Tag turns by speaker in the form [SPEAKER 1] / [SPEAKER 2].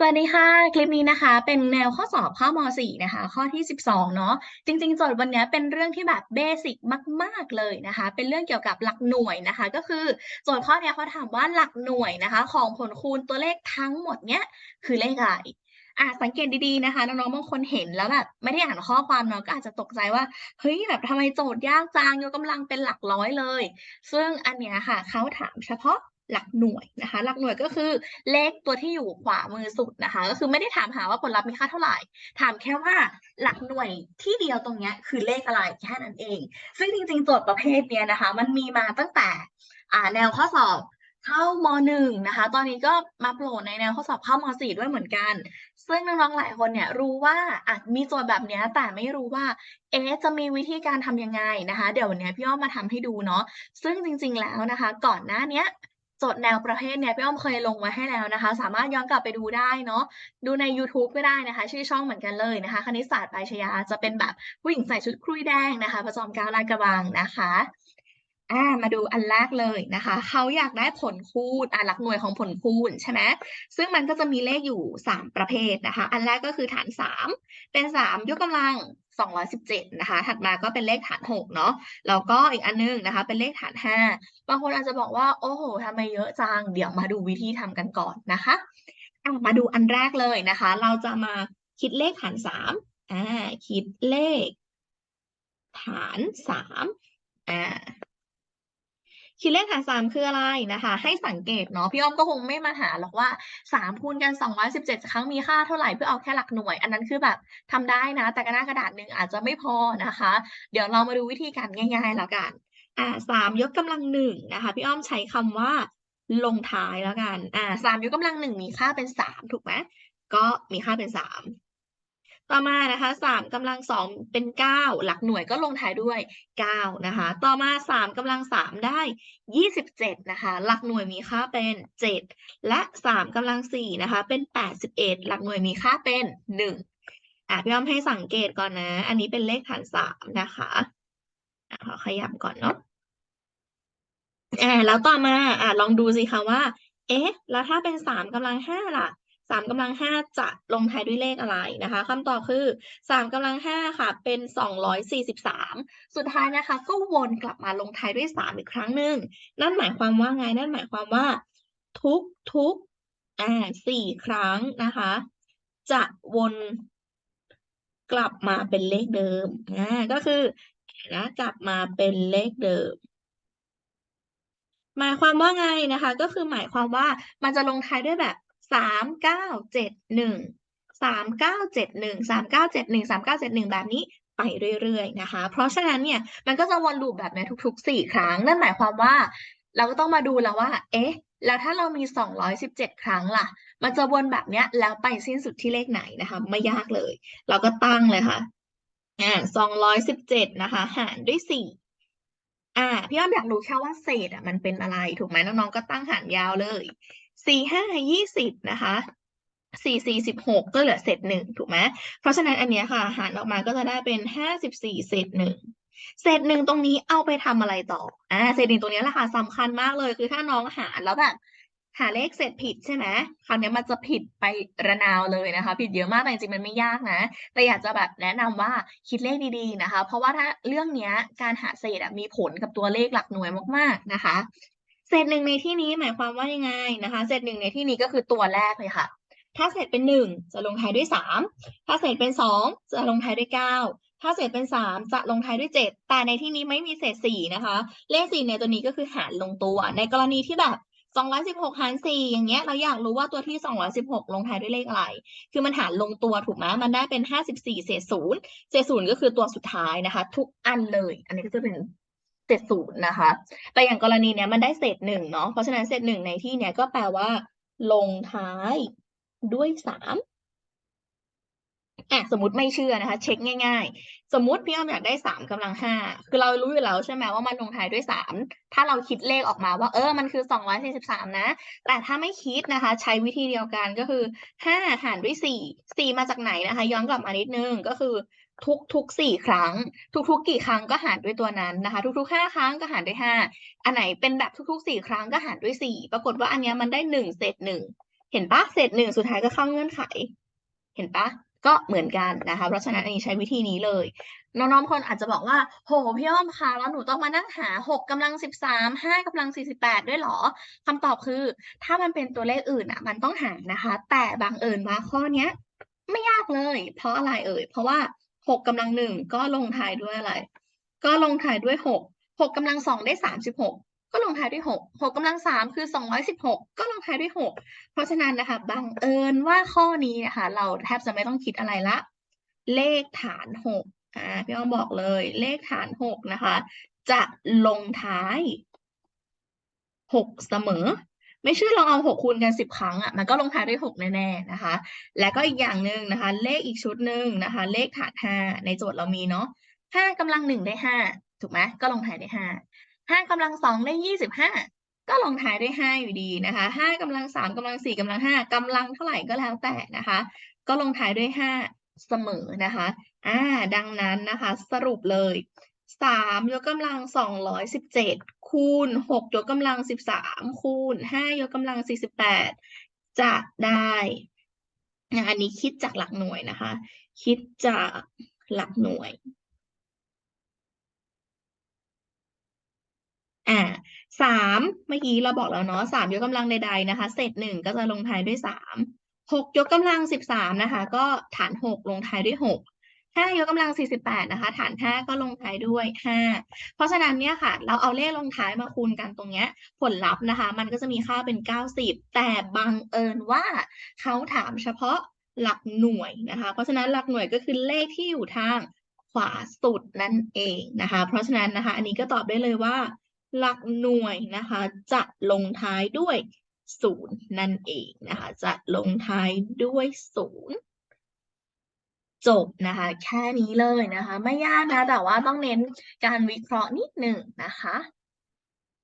[SPEAKER 1] สวัสดีค่ะ คลิปนี้นะคะ เป็นแนวข้อสอบภาคม .4 นะคะ ข้อที่ 12 เนาะจริง ๆ โจทย์วันนี้เป็นเรื่องที่แบบเบสิกมาก ๆ เลยนะคะ เป็นเรื่องเกี่ยวกับหลักหน่วยนะคะ ก็คือโจทย์ข้อนี้เขาถามว่าหลักหน่วยนะคะ ของผลคูณตัวเลขทั้งหมดเนี้ยคือเลขอะไร?อ่าสังเกตดีๆนะคะน้องๆบางคนเห็นแล้วแบบไม่ได้อ่านข้อความเนาะก็อาจจะตกใจว่าเฮ้ยแบบทำไมโจทย์ยากจังยกกำลังเป็นหลักร้อยเลย ซึ่งอันเนี้ยค่ะเขาถามเฉพาะ หลักหน่วยนะคะ หลักหน่วยก็คือเลขตัวที่อยู่ขวามือสุดนะคะ ก็คือไม่ได้ถามหาว่าผลลัพธ์มีค่าเท่าไหร่ ถามแค่ว่าหลักหน่วยที่เดียวตรงเนี้ยคือเลขอะไรแค่นั้นเอง ซึ่งจริงๆโจทย์ประเภทเนี้ยนะคะ มันมีมาตั้งแต่อ่าแนวข้อสอบเข้าม .1 น,นะคะ ตอนนี้ก็มาโผล่ในแนวข้อสอบเข้าม .4 ด้วยเหมือนกัน ซึ่งน้องๆหลายคนเนี่ยรู้ว่าอะมีโจทย์แบบเนี้ยแต่ไม่รู้ว่า เอ๊จะมีวิธีการทำยังไงนะคะ เดี๋ยววันนี้พี่อ้อมมาทำให้ดูเนาะ ซึ่งจริง ๆแล้วนะคะ ก่อนหน้าเนี้ย โจทย์แนวประเภทเนี้ยพี่อ้อมเคยลงไว้ให้แล้วนะคะ สามารถย้อนกลับไปดูได้เนาะดูในยูทูบก็ได้นะคะ ชื่อช่องเหมือนกันเลยนะคะ คณิตศาสตร์ปลายชยาจะเป็นแบบผู้หญิงใส่ชุดครุยแดงนะคะพระจอมก้าลาดกระบังนะคะอามาดูอันแรกเลยนะคะ เขาอยากได้ผลคูณอ่าหลักหน่วยของผลคูณใช่ไหมซึ่งมันก็จะมีเลขอยู่ 3 ประเภทนะคะ อันแรกก็คือฐาน 3 เป็น 3 ยกกำลัง 217นะคะ ถัดมาก็เป็นเลขฐาน6เนาะ แล้วก็อีกอันหนึ่งนะคะ เป็นเลขฐาน 5 บางคนอาจจะบอกว่า โอ้โหทำไมเยอะจัง เดี๋ยวมาดูวิธีทำกันก่อนนะคะมาดูอันแรกเลยนะคะ เราจะมาคิดเลขฐาน3อาคิดเลขฐาน3อา คิดเลขฐาน3คืออะไรนะคะ ให้สังเกตเนาะพี่อ้อมก็คงไม่มาหาหรอกว่า3คูณกัน217ครั้งมีค่าเท่าไหร่เพื่อเอาแค่หลักหน่วย อันนั้นคือแบบทำได้นะ แต่กระดาษกระดาษหนึ่งอาจจะไม่พอนะคะ เดี๋ยวเรามาดูวิธีการง่ายๆแล้วกันอ่า3ยกกำลัง1นะคะพี่อ้อมใช้คำว่าลงท้ายแล้วกันอ่า3ยกกำลัง1มีค่าเป็น3ถูกไหมก็มีค่าเป็น3 ต่อมานะคะ3กำลัง2เป็น9หลักหน่วยก็ลงท้ายด้วย9นะคะ ต่อมา3กำลัง3ได้27นะคะ หลักหน่วยมีค่าเป็น7และ3กำลัง4นะคะ เป็น81หลักหน่วยมีค่าเป็น1อ่าพี่อ้อมให้สังเกตก่อนนะ อันนี้เป็นเลขฐาน3นะคะขอขยับก่อนเนาะอาแล้วต่อมาอ่าลองดูสิคะว่า เอ๊ะ แล้วถ้าเป็น3กำลัง5ล่ะ 3กำลัง5จะลงท้ายด้วยเลขอะไรนะคะคำตอบคือ3กำลัง5ค่ะ เป็น243สุดท้ายนะคะ ก็วนกลับมาลงท้ายด้วย3อีกครั้งหนึ่งนั่นหมายความว่าไง?นั่นหมายความว่า ทุกๆอ่า4ครั้งนะคะ จะวนกลับมาเป็นเลขเดิมอ่าก็คือนะกลับมาเป็นเลขเดิมหมายความว่าไงนะคะ ก็คือหมายความว่ามันจะลงท้ายด้วยแบบ 3971 3971 3971 3971แบบนี้ไปเรื่อยๆนะคะ เพราะฉะนั้นเนี่ยมันก็จะวนลูปแบบนี้ทุกๆ4ครั้ง นั่นหมายความว่า เราก็ต้องมาดูแล้วว่า เอ๊ะ แล้วถ้าเรามี 217 ครั้งล่ะ มันจะวนแบบเนี้ยแล้วไปสิ้นสุดที่เลขไหนนะคะ ไม่ยากเลย เราก็ตั้งเลยค่ะอ่า217 นะคะ หารด้วย 4 อ่า พี่อ้อมอยากรู้แค่ว่าเศษอะมันเป็นอะไรถูกไหมน้องๆก็ตั้งหารยาวเลย 4 5 20นะคะ4 4 16ก็เหลือเศษ1ถูกไหมเพราะฉะนั้นอันเนี้ยค่ะ หารออกมาก็จะได้เป็น54เศษ1เศษ1ตรงนี้เอาไปทำอะไรต่ออ่าเศษ1ตรงนี้แหละค่ะสำคัญมากเลยคือถ้าน้องหารแล้วแบบหาเลขเศษผิดใช่ไหมคราวนี้มันจะผิดไประนาวเลยนะคะ ผิดเยอะมากแต่จริงๆมันไม่ยากนะ แต่อยากจะแบบแนะนำว่าคิดเลขดีๆนะคะ เพราะว่าถ้าเรื่องเนี้ยการหาเศษมีผลกับตัวเลขหลักหน่วยมากๆนะคะ เศษ1ในที่นี้หมายความว่ายังไงนะคะเศษ1ในที่นี้ก็คือตัวแรกเลยค่ะ ถ้าเศษเป็น1จะลงท้ายด้วย3ถ้าเศษเป็น2จะลงท้ายด้วย9ถ้าเศษเป็น3จะลงท้ายด้วย7แต่ในที่นี้ไม่มีเศษ4นะคะ เลข4ในตัวนี้ก็คือหารลงตัว ในกรณีที่แบบ216หาร4อย่างเงี้ยเราอยากรู้ว่าตัวที่ 216 ลงท้ายด้วยเลขอะไร คือมันหารลงตัวถูกไหมมันได้เป็น 54 เศษ0เศษ0ก็คือตัวสุดท้ายนะคะ ทุกอันเลย อันนี้ก็จะเป็น เศษ0นะคะ แต่อย่างกรณีเนี้ยมันได้เศษ1เนาะ เพราะฉะนั้นเศษ1ในที่เนี้ยก็แปลว่า ลงท้ายด้วย3อะสมมติไม่เชื่อนะคะ เช็กง่าย ๆ สมมติพี่อ้อมอยากได้3กำลัง5คือเรารู้อยู่แล้วใช่ไหมว่ามันลงท้ายด้วย3ถ้าเราคิดเลขออกมาว่าเออมันคือ243นะ แต่ถ้าไม่คิดนะคะ ใช้วิธีเดียวกันก็คือ5หารด้วย4 4มาจากไหนนะคะ ย้อนกลับมานิดนึงก็คือ ทุกๆ4ครั้ง ทุกๆกี่ครั้งก็หารด้วยตัวนั้นนะคะ ทุกๆ5ครั้งก็หารด้วย5อันไหนเป็นแบบทุกๆ4ครั้งก็หารด้วย4ปรากฏว่าอันนี้มันได้1เศษ1เห็นปะเศษหนึ่งสุดท้ายก็เข้าเงื่อนไข เห็นปะก็เหมือนกันนะคะ เพราะฉะนั้นอันนี้ใช้วิธีนี้เลย น้องๆคนอาจจะบอกว่า โหพี่อ้อมคะแล้วหนูต้องมานั่งหาหกกำลังสิบสามห้ากำลังสี่สิบแปดด้วยหรอคำตอบคือ ถ้ามันเป็นตัวเลขอื่นอะ มันต้องหานะคะ แต่บังเอิญว่าข้อเนี้ย ไม่ยากเลย เพราะอะไรเอ่ย เพราะว่า หกกำลังหนึ่งก็ลงท้ายด้วยอะไร ก็ลงท้ายด้วยหกหกกำลังสองได้สามสิบหกก็ลงท้ายด้วยหกหกกำลังสามคือสองร้อยสิบหกก็ลงท้ายด้วยหกเพราะฉะนั้นนะคะบังเอิญว่าข้อนี้นะคะ เราแทบจะไม่ต้องคิดอะไรละ เลขฐานหกอ่าพี่อ้อมบอกเลย เลขฐานหกนะคะ จะลงท้ายหกเสมอ ไม่เชื่อลองเอาหกคูณกันสิบครั้งอะมันก็ลงท้ายด้วยหกแน่ๆนะคะ และก็อีกอย่างหนึ่งนะคะ เลขอีกชุดหนึ่งนะคะ เลขฐานห้าในโจทย์เรามีเนาะห้ากำลังหนึ่งได้ห้าถูกไหมก็ลงท้ายด้วยห้าห้ากำลังสองได้ยี่สิบห้าก็ลงท้ายด้วยห้าอยู่ดีนะคะห้ากำลังสามกำลังสี่กำลังห้ากำลังเท่าไหร่ก็แล้วแต่นะคะ ก็ลงท้ายด้วยห้าเสมอนะคะอ่าดังนั้นนะคะ สรุปเลยสามยกกำลังสองร้อยสิบเจ็ด คูณหกยกกำลังสิบสามคูณห้ายกกำลังสี่สิบแปดจะได้อันนี้คิดจากหลักหน่วยนะคะ คิดจากหลักหน่วยอ่าสามเมื่อกี้เราบอกแล้วเนาะสามยกกำลังใดๆนะคะ เศษหนึ่งก็จะลงท้ายด้วยสามหกยกกำลังสิบสามนะคะ ก็ฐานหกลงท้ายด้วยหก ห้ายกกำลังสี่สิบแปดนะคะ ฐานห้าก็ลงท้ายด้วยห้าเพราะฉะนั้นเนี่ยค่ะ เราเอาเลขลงท้ายมาคูณกันตรงเนี้ย ผลลัพธ์นะคะ มันก็จะมีค่าเป็นเก้าสิบแต่บังเอิญว่าเขาถามเฉพาะหลักหน่วยนะคะ เพราะฉะนั้นหลักหน่วยก็คือเลขที่อยู่ทางขวาสุดนั่นเองนะคะ เพราะฉะนั้นนะคะ อันนี้ก็ตอบได้เลยว่า หลักหน่วยนะคะ จะลงท้ายด้วยศูนย์นั่นเองนะคะ จะลงท้ายด้วยศูนย์ จบนะคะ แค่นี้เลยนะคะ ไม่ยากนะ แต่ว่าต้องเน้นการวิเคราะห์นิดหนึ่งนะคะ